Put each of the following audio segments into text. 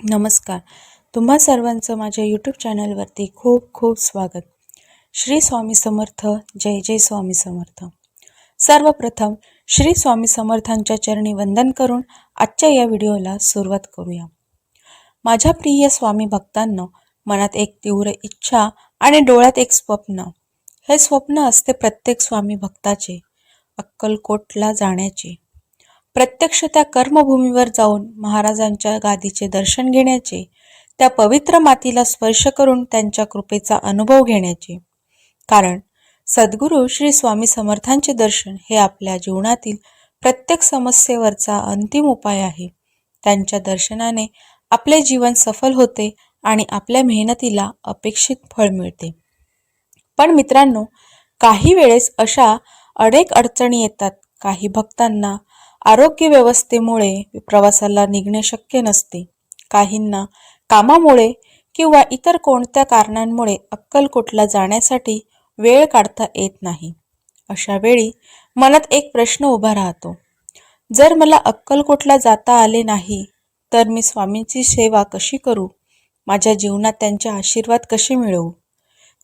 नमस्कार. तुम्हा सर्वांचं माझ्या यूट्यूब चॅनलवरती खूप खूप स्वागत. श्री स्वामी समर्थ जय जय स्वामी समर्थ. सर्वप्रथम श्री स्वामी समर्थांच्या चरणी वंदन करून आजच्या या व्हिडिओला सुरुवात करूया. माझ्या प्रिय स्वामी भक्तांना मनात एक तीव्र इच्छा आणि डोळ्यात एक स्वप्न. हे स्वप्न असते प्रत्येक स्वामी भक्ताचे अक्कलकोटला जाण्याचे. प्रत्यक्ष त्या कर्मभूमीवर जाऊन महाराजांच्या गादीचे दर्शन घेण्याचे त्या पवित्र मातीला स्पर्श करून त्यांच्या कृपेचा अनुभव घेण्याचे. कारण सद्गुरू श्री स्वामी समर्थांचे दर्शन हे आपल्या जीवनातील प्रत्येक समस्येवरचा अंतिम उपाय आहे. त्यांच्या दर्शनाने आपले जीवन सफल होते आणि आपल्या मेहनतीला अपेक्षित फळ मिळते. पण मित्रांनो काही वेळेस अशा अनेक अडचणी येतात. काही भक्तांना आरोग्य व्यवस्थेमुळे प्रवासाला निघणे शक्य नसते. काहींना कामामुळे किंवा इतर कोणत्या कारणांमुळे अक्कलकोटला जाण्यासाठी वेळ काढता येत नाही. अशा वेळी मनात एक प्रश्न उभा राहतो. जर मला अक्कलकोटला जाता आले नाही तर मी स्वामींची सेवा कशी करू? माझ्या जीवनात त्यांचे आशीर्वाद कसे मिळवू?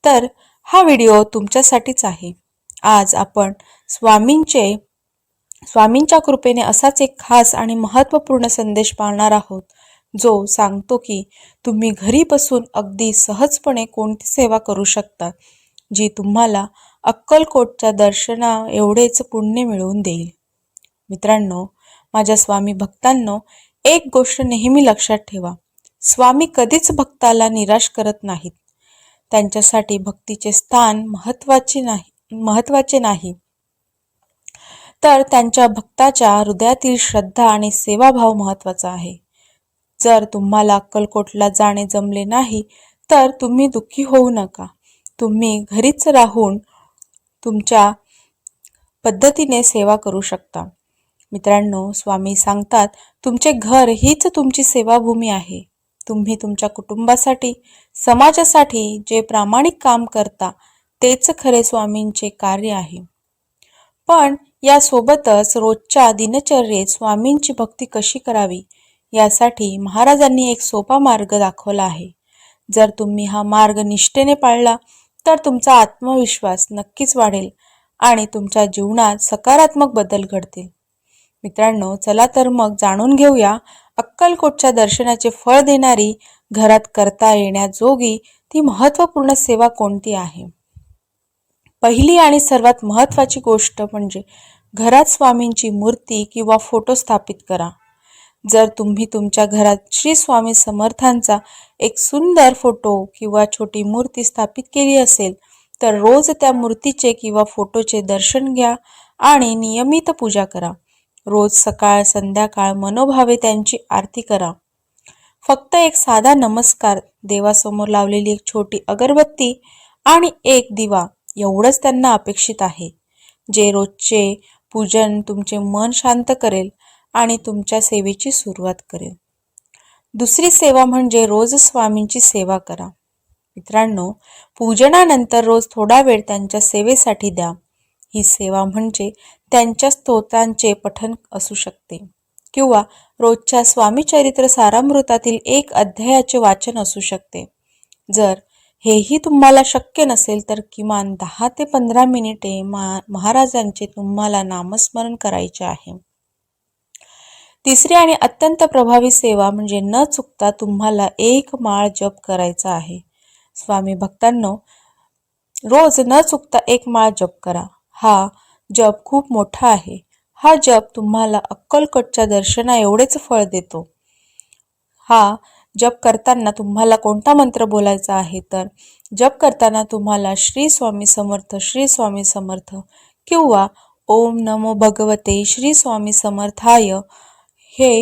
तर हा व्हिडिओ तुमच्यासाठीच आहे. आज आपण स्वामींचे स्वामींच्या कृपेने असाच एक खास आणि महत्त्वपूर्ण संदेश पाळणार आहोत जो सांगतो की तुम्ही घरी बसून अगदी सहजपणे कोणती सेवा करू शकता जी तुम्हाला अक्कलकोटच्या दर्शना एवढेच पुण्य मिळवून देईल. मित्रांनो माझ्या स्वामी भक्तांनो एक गोष्ट नेहमी लक्षात ठेवा. स्वामी कधीच भक्ताला निराश करत नाहीत. त्यांच्यासाठी भक्तीचे स्थान महत्त्वाचे नाही महत्त्वाचे नाही. तर त्यांच्या भक्ताच्या हृदयातील श्रद्धा आणि सेवाभाव महत्त्वाचा आहे. जर तुम्हाला अक्कलकोटला जाणे जमले नाही तर तुम्ही दुःखी होऊ नका. तुम्ही घरीच राहून तुमच्या पद्धतीने सेवा करू शकता. मित्रांनो स्वामी सांगतात तुमचे घर हीच तुमची सेवाभूमी आहे. तुम्ही तुमच्या कुटुंबासाठी समाजासाठी जे प्रामाणिक काम करता तेच खरे स्वामींचे कार्य आहे. पण यासोबतच रोजच्या दिनचर्येत स्वामींची भक्ती कशी करावी यासाठी महाराजांनी एक सोपा मार्ग दाखवला आहे. जर तुम्ही हा मार्ग निष्ठेने पाळला तर तुमचा आत्मविश्वास नक्कीच वाढेल आणि तुमच्या जीवनात सकारात्मक बदल घडतील. मित्रांनो चला तर मग जाणून घेऊया अक्कलकोटच्या दर्शनाचे फळ देणारी घरात करता येण्याजोगी ती महत्त्वपूर्ण सेवा कोणती आहे? पहिली आणि सर्वात महत्त्वाची गोष्ट म्हणजे घरात स्वामींची मूर्ती किंवा फोटो स्थापित करा. जर तुम्ही तुमच्या घरात श्री स्वामी समर्थांचा एक सुंदर फोटो किंवा छोटी मूर्ती स्थापित केली असेल तर रोज त्या मूर्तीचे किंवा फोटोचे दर्शन घ्या आणि नियमित पूजा करा. रोज सकाळ संध्याकाळ मनोभावे त्यांची आरती करा. फक्त एक साधा नमस्कार देवासमोर लावलेली एक छोटी अगरबत्ती आणि एक दिवा एवढंच त्यांना अपेक्षित आहे. जे रोजचे पूजन तुमचे मन शांत करेल आणि तुमच्या सेवेची सुरुवात करेल. दुसरी सेवा म्हणजे रोज स्वामींची सेवा करा. मित्रांनो पूजनानंतर रोज थोडा वेळ त्यांच्या सेवेसाठी द्या. ही सेवा म्हणजे त्यांच्या स्तोत्रांचे पठन असू शकते. किंवा रोजच्या स्वामी चरित्र सारामृतातील एक अध्यायाचे वाचन असू शकते. जर हेही तुम्हाला शक्य नसेल तर किमान दहा ते पंधरा मिनिटे मा महाराजांचे तुम्हाला नामस्मरण करायचे आहे. तिसरी आणि अत्यंत प्रभावी सेवा म्हणजे न चुकता तुम्हाला एक माळ जप करायचा आहे. स्वामी भक्तांनो रोज न चुकता एक माळ जप करा. हा जप खूप मोठा आहे. हा जप तुम्हाला अक्कलकोटच्या दर्शना एवढेच फळ देतो. हा जप करताना तुम्हाला कोणता मंत्र बोलायचा आहे? तर जप करताना तुम्हाला श्री स्वामी समर्थ श्री स्वामी समर्थ किंवा ओम नमो भगवते श्री स्वामी समर्थाय हे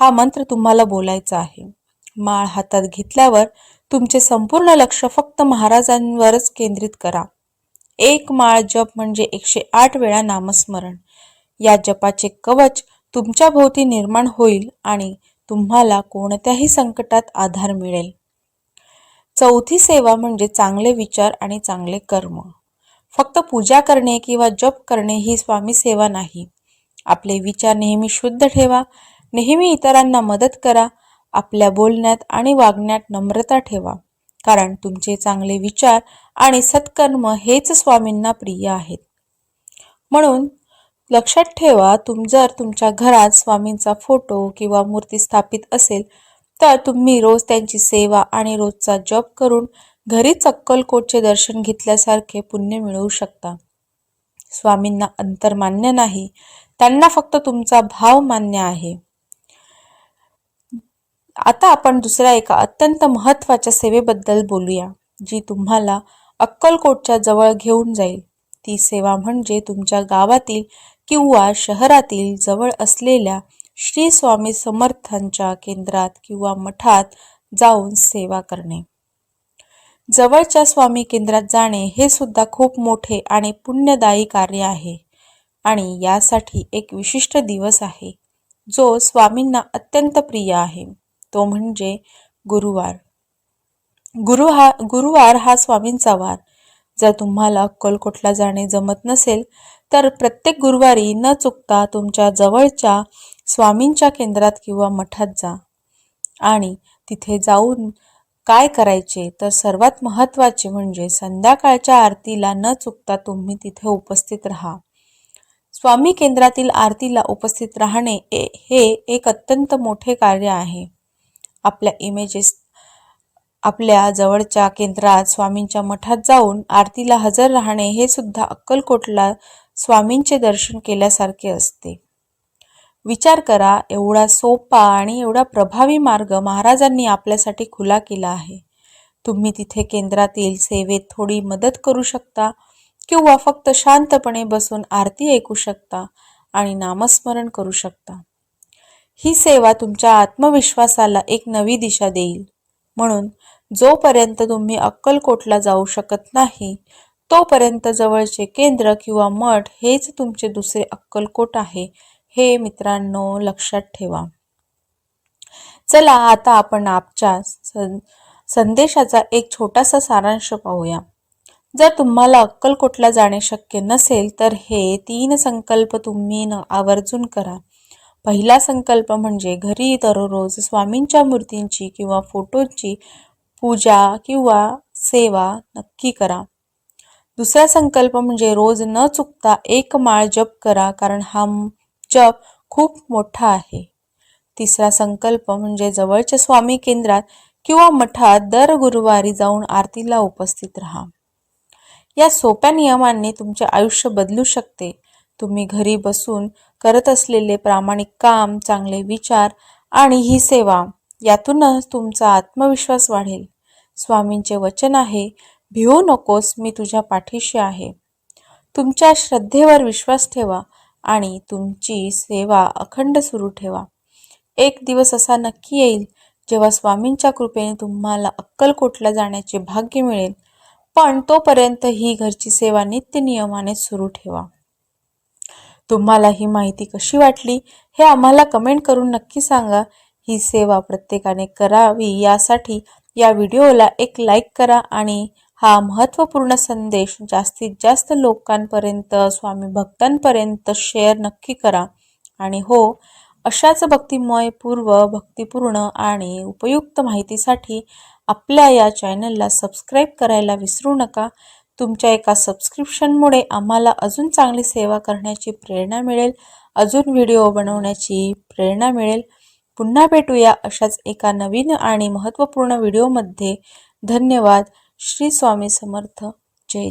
हा मंत्र तुम्हाला बोलायचा आहे. माळ हातात घेतल्यावर तुमचे संपूर्ण लक्ष फक्त महाराजांवरच केंद्रित करा. एक माळ जप म्हणजे एकशे आठ वेळा नामस्मरण. या जपाचे कवच तुमच्या भोवती निर्माण होईल आणि तुम्हाला कोणत्याही संकटात आधार मिळेल. चौथी सेवा म्हणजे चांगले विचार आणि चांगले कर्म. फक्त पूजा करणे किंवा जप करणे ही स्वामी सेवा नाही. आपले विचार नेहमी शुद्ध ठेवा नेहमी इतरांना मदत करा आपल्या बोलण्यात आणि वागण्यात नम्रता ठेवा. कारण तुमचे चांगले विचार आणि सत्कर्म हेच स्वामींना प्रिय आहेत. म्हणून लक्षात ठेवा तुम जर तुमच्या घरात स्वामींचा फोटो किंवा मूर्ती स्थापित असेल तर तुम्ही रोज त्यांची सेवा आणि रोजचा जप करून घरीच अक्कलकोटचे दर्शन घेतल्यासारखे पुण्य मिळवू शकता. स्वामींना अंतर मान्य नाही त्यांना फक्त तुमचा भाव मान्य आहे. आता आपण दुसऱ्या एका अत्यंत महत्त्वाच्या सेवेबद्दल बोलूया जी तुम्हाला अक्कलकोटच्या जवळ घेऊन जाईल. ती सेवा म्हणजे तुमच्या गावातील किंवा शहरातील जवळ असलेल्या श्री स्वामी समर्थांच्या केंद्रात किंवा मठात जाऊन सेवा करणे. जवळच्या स्वामी केंद्रात जाणे हे सुद्धा खूप मोठे आणि पुण्यदायी कार्य आहे आणि यासाठी एक विशिष्ट दिवस आहे जो स्वामींना अत्यंत प्रिय आहे. तो म्हणजे गुरुवार. गुरु हा गुरुवार हा स्वामींचा वार. जर तुम्हाला अक्कलकोटला जाणे जमत नसेल तर प्रत्येक गुरुवारी न चुकता तुमच्या जवळच्या स्वामींच्या केंद्रात किंवा मठात जा. आणि तिथे जाऊन काय करायचे तर सर्वात महत्त्वाचे म्हणजे संध्याकाळच्या आरतीला न चुकता तुम्ही तिथे उपस्थित राहा. स्वामी केंद्रातील आरतीला उपस्थित राहणे हे एक अत्यंत मोठे कार्य आहे. आपल्या इमेजेस आपल्या जवळच्या केंद्रात स्वामींच्या मठात जाऊन आरतीला हजर राहणे हे सुद्धा अक्कलकोटला स्वामींचे दर्शन केल्यासारखे असते. विचार करा एवढा सोपा आणि एवढा प्रभावी मार्ग महाराजांनी आपल्यासाठी खुला केला आहे. तुम्ही तिथे केंद्रातील सेवेत थोडी मदत करू शकता किंवा फक्त शांतपणे बसून आरती ऐकू शकता आणि नामस्मरण करू शकता. ही सेवा तुमच्या आत्मविश्वासाला एक नवी दिशा देईल. म्हणून जोपर्यंत तुम्ही अक्कलकोटला जाऊ शकत नाही तोपर्यंत जवळचे केंद्र किंवा मठ हेच तुमचे दुसरे अक्कलकोट आहे हे मित्रांनो लक्षात ठेवा. चला आता आपण आपच्या संदेशाचा एक छोटासा सारांश पाहूया. जर तुम्हाला अक्कलकोटला जाणे शक्य नसेल तर हे तीन संकल्प तुम्ही आवर्जून करा. पहिला संकल्प म्हणजे घरी दररोज स्वामींच्या मूर्तींची किंवा फोटोंची पूजा किंवा सेवा नक्की करा. दुसरा संकल्प म्हणजे रोज न चुकता एक माळ जप करा कारण हा जप खूप मोठा आहे. तिसरा संकल्प म्हणजे जवळच्या स्वामी केंद्रात किंवा मठात दर गुरुवारी जाऊन आरतीला उपस्थित राहा. या सोप्या नियमांनी तुमचे आयुष्य बदलू शकते. तुम्ही घरी बसून करत असलेले प्रामाणिक काम चांगले विचार आणि ही सेवा यातूनच तुमचा आत्मविश्वास वाढेल. स्वामींचे वचन आहे भिवू नकोस मी तुझ्या पाठीशी आहे. तुमच्या श्रद्धेवर विश्वास ठेवा आणि तुमची सेवा अखंड सुरू ठेवा. एक दिवस असा नक्की येईल जेव्हा स्वामींच्या कृपेने तुम्हाला अक्कलकोटला जाण्याचे भाग्य मिळेल. पण तोपर्यंत ही घरची सेवा नित्य नियमाने सुरू ठेवा. तुम्हाला ही माहिती कशी वाटली हे आम्हाला कमेंट करून नक्की सांगा. ही सेवा प्रत्येकाने करावी यासाठी या व्हिडिओला एक लाईक करा आणि हा महत्त्वपूर्ण संदेश जास्तीत जास्त लोकांपर्यंत स्वामी भक्तांपर्यंत शेअर नक्की करा. आणि हो अशाच भक्तिमय पूर्व भक्तिपूर्ण आणि उपयुक्त माहितीसाठी आपल्या या चॅनलला सबस्क्राईब करायला विसरू नका. तुमच्या एका सबस्क्रिप्शनमुळे आम्हाला अजून चांगली सेवा करण्याची प्रेरणा मिळेल. अजून व्हिडिओ बनवण्याची प्रेरणा मिळेल. पुन्हा भेटूया अशाच एका नवीन आणि महत्त्वपूर्ण व्हिडिओमध्ये धन्यवाद. श्री स्वामी समर्थ. जय जय.